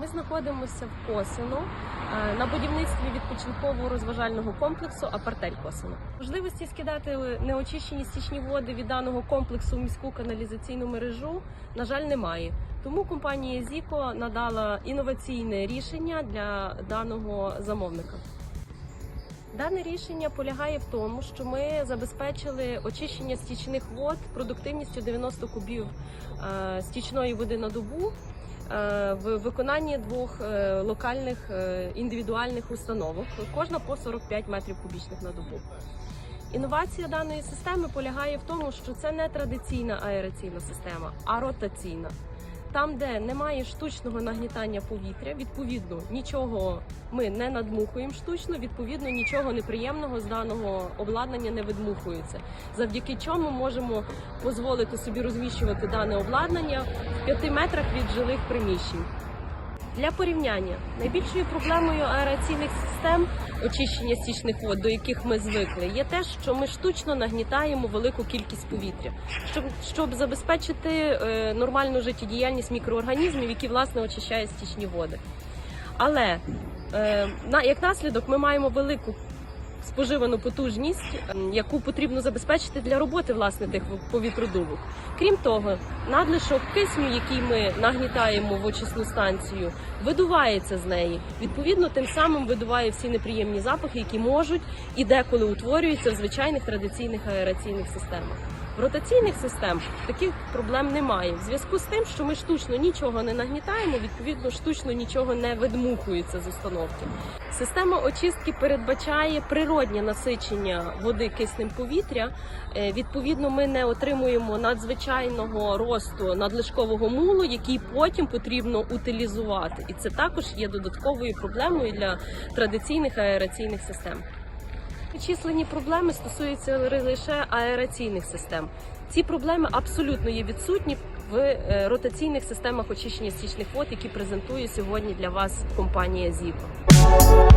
Ми знаходимося в Косино е, на будівництві відпочинкового розважального комплексу Апартель Косино. Можливості скидати неочищені стічні води від даного комплексу в міську каналізаційну мережу, на жаль, немає. Тому компанія Зіко надала інноваційне рішення для даного замовника. Дане рішення полягає в тому, що ми забезпечили очищення стічних вод продуктивністю 90 кубів е, стічної води на добу в виконанні двох е, локальних е, індивідуальних установок, кожна по 45 метрів кубічних на добу. Інновація даної системи полягає в тому, що це не традиційна аераційна система, а ротаційна. Там, де немає штучного нагнітання повітря, відповідно нічого ми не надмухуємо штучно, відповідно нічого неприємного з даного обладнання не видмухується. Завдяки чому можемо дозволити собі розміщувати дане обладнання в 5 метрах від жилих приміщень. Для порівняння найбільшою проблемою аераційних систем очищення стічних вод, до яких ми звикли, є те, що ми штучно нагнітаємо велику кількість повітря, щоб, щоб забезпечити е, нормальну життєдіяльність мікроорганізмів, які власне очищають стічні води. Але е, на як наслідок ми маємо велику споживану потужність, ем, яку потрібно забезпечити для роботи власне тих повітродувок. Крім того, надлишок кисню, який ми нагнітаємо в очисну станцію, видувається з неї. Відповідно, тим самим видуває всі неприємні запахи, які можуть і деколи утворюються в звичайних традиційних аераційних системах. В ротаційних систем таких проблем немає. В зв'язку з тим, що ми штучно нічого не нагнітаємо, відповідно штучно нічого не видмухується з установки. Система очистки передбачає природнє насичення води киснем повітря. Е, Відповідно, ми не отримуємо надзвичайного росту надлишкового мулу, який потім потрібно утилізувати. І це також є додатковою проблемою для традиційних аераційних систем. Численні проблеми стосуються лише аераційних систем. Ці проблеми абсолютно є відсутні в е, ротаційних системах очищення стічних вод, які презентує сьогодні для вас компанія Зіко.